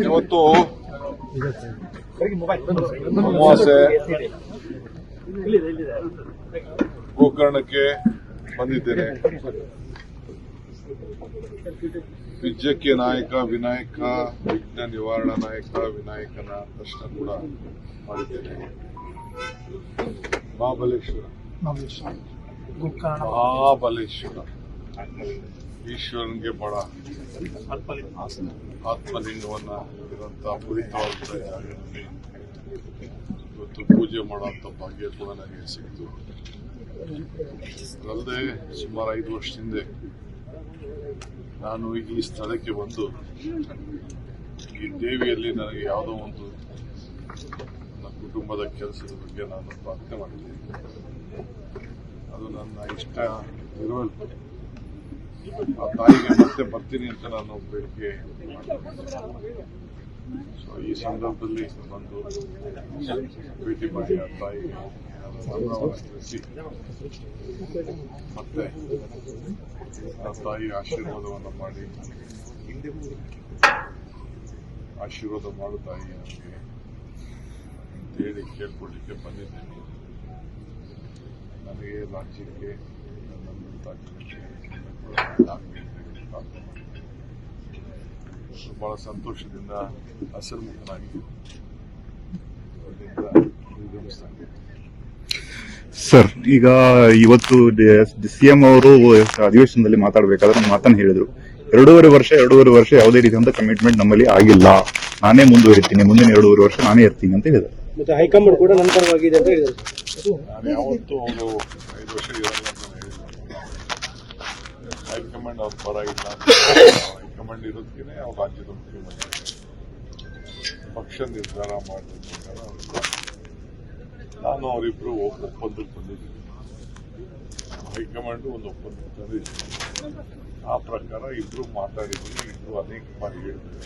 ಇವತ್ತು ಅಮಾವಾಸ್ಯೆ ಗೋಕರ್ಣಕ್ಕೆ ಬಂದಿದ್ದೇನೆ ವಿದ್ಯಕ್ಕೆ ನಾಯಕ ವಿನಾಯಕ ವಿಘ್ನ ನಿವಾರಣ ನಾಯಕ ವಿನಾಯಕನ ದರ್ಶನ ಕೂಡ ಮಾಡಿದ್ದೇನೆ ಮಹಾಬಲೇಶ್ವರ ಮಹಾಬಲೇಶ್ವರ ಈಶ್ವರನ್ಗೆ ಬಹಳ ಆತ್ಮಲಿಂಗವನ್ನ ಇರುವಂತ ಪುರಿತವಾದ ಪೂಜೆ ಮಾಡುವಂತ ಭಾಗ್ಯ ಕೂಡ ನನಗೆ ಸಿಕ್ತು ಅಲ್ಲದೆ ಸುಮಾರು ಐದು ವರ್ಷ ಹಿಂದೆ ನಾನು ಈ ಸ್ಥಳಕ್ಕೆ ಬಂದು ಈ ದೇವಿಯಲ್ಲಿ ನನಗೆ ಯಾವುದೋ ಒಂದು ನನ್ನ ಕುಟುಂಬದ ಕೆಲಸದ ಬಗ್ಗೆ ನಾನು ಪ್ರಾರ್ಥನೆ ಮಾಡಿದ್ದೇನೆ ಅದು ನನ್ನ ಇಷ್ಟ ನೆರವೇರಿತು ಆ ತಾಯಿಗೆ ಮತ್ತೆ ಬರ್ತೀನಿ ಅಂತ ನಾನು ಬೇಡಿಕೆ ಸೊ ಈ ಸಂದರ್ಭದಲ್ಲಿ ಬಂದು ಭೇಟಿ ಮಾಡಿ ಆ ತಾಯಿಗೆ ಮತ್ತೆ ಆ ತಾಯಿ ಆಶೀರ್ವಾದವನ್ನು ಮಾಡಿ ಆಶೀರ್ವಾದ ಮಾಡು ತಾಯಿ ನನಗೆ ಹೇಳಿ ಕೇಳ್ಕೊಳ್ಲಿಕ್ಕೆ ಬಂದಿದ್ದೇನೆ. ನನಗೆ ರಾಜ್ಯಕ್ಕೆ ನನ್ನ ಜನಕ್ಕೆ ಆಗಲಿ ಅಂತ ಹೇಳಿ ಪ್ರಾರ್ಥನೆ ಮಾಡಿದ್ದೇನೆ ಬಹಳ ಸಂತೋಷದಿಂದ ಹಸಿರುಮುಖನಾಗಿ ಅದರಿಂದ ಸರ್ ಈಗ ಇವತ್ತು ಸಿಎಂ ಅವರು ಅಧಿವೇಶನದಲ್ಲಿ ಮಾತಾಡಬೇಕಾದ್ರೆ ಮಾತನ್ನು ಹೇಳಿದ್ರು. ಎರಡೂವರೆ ವರ್ಷ ಎರಡೂವರೆ ವರ್ಷ ಯಾವುದೇ ರೀತಿಯಾದ ಕಮಿಟ್ಮೆಂಟ್ ನಮ್ಮಲ್ಲಿ ಆಗಿಲ್ಲ. ನಾನೇ ಮುಂದುವರಿತೀನಿ ಮುಂದಿನ ಎರಡೂವರೆ ವರ್ಷ ನಾನೇ ಇರ್ತೀನಿ ಅಂತ ಹೇಳಿದ್ರು. ಮತ್ತೆ ಹೈಕಮಾಂಡ್ ಕೂಡ ನನ್ನ ಪರವಾಗಿದೆ ಅಂತ ಹೇಳಿದರು. ನಾನು ಯಾವತ್ತೂ ಅವರು ಐದು ವರ್ಷ ಇರಲ್ಲ ಅಂತ ಹೈಕಮಾಂಡ್ ಅವ್ರ ಪರ ಇಲ್ಲ ಅಂತ ಹೈಕಮಾಂಡ್ ಇರೋದಕ್ಕೆ ಅವ್ರ ರಾಜ್ಯದ ಮುಖ್ಯಮಂತ್ರಿ ಪಕ್ಷ ನಿರ್ಧಾರ ಅವ್ರು ನಾನು ಅವರಿಬ್ರು ಒಪ್ಪಂದಕ್ಕೆ ಬಂದಿದ್ದೀನಿ ಹೈಕಮಾಂಡ್ ಒಂದು ಒಪ್ಪಂದಕ್ಕೆ ತಂದಿದ್ದೀನಿ. ಆ ಪ್ರಕಾರ ಇಬ್ರು ಮಾತಾಡಿದ್ದೀನಿ ಇಬ್ರು ಅನೇಕ ಬಾರಿ ಹೇಳಿದ್ರು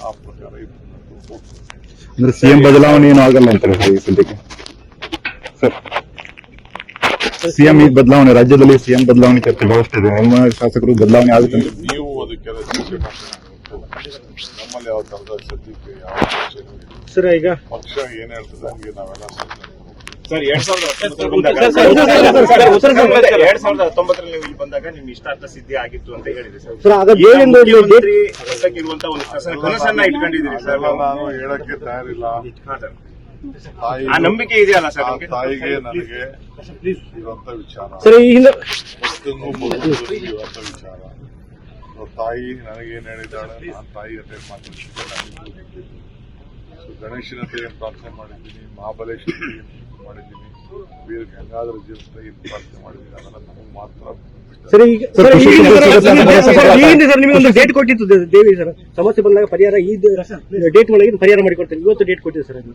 ಆ ಪ್ರಕಾರ ಇಬ್ರು ಅಂದ್ರೆ ಸಿಎಂ ಬದಲಾವಣೆ ಏನು ಆಗಲ್ಲ ಅಂತಾರೆ ಸದ್ಯಕ್ಕೆ ಸರ್ ಸಿಎಂ ಈಗ ಬದಲಾವಣೆ ರಾಜ್ಯದಲ್ಲಿ ಸಿಎಂ ಬದಲಾವಣೆ ಚರ್ಚೆ ಬಹಳಷ್ಟು ಇದೆ ನಿಮ್ಮ ಶಾಸಕರು ಬದಲಾವಣೆ ಆಗುತ್ತೆ ನಮ್ಮಲ್ಲಿ ಯಾವ ತರದ ಸದ್ಯಕ್ಕೆ ಯಾವ ಸರ್ ಈಗ ಪಕ್ಷ ಏನ್ ಹೇಳ್ತದೆ ಹಂಗೆ ನಾವೆಲ್ಲ ಸರ್ ಎರಡ್ ಸಾವಿರದ. ಎರಡ್ ಸಾವಿರದ ಹತ್ತೊಂಬತ್ತರಲ್ಲಿ ನೀವು ಇಲ್ಲಿ ಬಂದಾಗ ನಿಮ್ ಇಷ್ಟಾರ್ಥ ಸಿದ್ಧಿ ಆಗಿತ್ತು ಅಂತ ಹೇಳಿದ್ರಿ ಸರ್. ಇರುವಂತ ಒಂದು ಕನಸನ್ನ ಇಟ್ಕೊಂಡಿದ್ದೀರಿ ಸರ್. ನಾನು ಹೇಳಕ್ಕೆ ತಯಾರಿಲ್ಲ. ಸರ್. ಆ ನಂಬಿಕೆ ಇದೆಯಲ್ಲ ಸರ್ ತಾಯಿಗೆ ನನಗೆ ಇರುವಂತ ವಿಚಾರ. ಸರ್ ಈ ಹಿಂದೆ ವಸ್ತುಗೂ ಇರುವಂತ ವಿಚಾರ. ಅವ್ರ ತಾಯಿ ನನಗೇನ್ ಹೇಳಿದ್ದಾಳೆ ನಾನು ತಾಯಿ ಹತ್ರ ಮಾತಾಡ್ತಿದ್ದೆ ನನಗೆ ಸೊ ಗಣೇಶನ ಹತ್ರ ಏನ್ ಪ್ರಾರ್ಥನೆ ಮಾಡಿದ್ದೀನಿ ಮಹಾಬಲೇಶ್ವರ ಮಾಡಿದ್ದೀನಿ ವೀರ ಗಂಗಾಧರ ಜೀವನ ಏನ್ ಪ್ರಾರ್ಥನೆ ಮಾಡಿದ್ದೀನಿ ಅದನ್ನ ನಮಗೆ ಮಾತ್ರ ಸರ್ ಈಗ ಸರ್ ಈ ಸರ್, ಸರ್, ಈ ಹಿಂದೆ ಸರ್ ನಿಮಗೆ ಒಂದು ಡೇಟ್ ಕೊಟ್ಟಿತ್ತು ದೇವಿ ಸರ್ ಸಮಸ್ಯೆ ಬಂದಾಗ ಪರಿಹಾರ ಈ ಡೇಟ್ ಒಳಗೆ ಪರಿಹಾರ ಮಾಡಿಕೊಡ್ತೇನೆ ಇವತ್ತು ಡೇಟ್ ಕೊಟ್ಟಿದೆ ಸರ್ ಅದು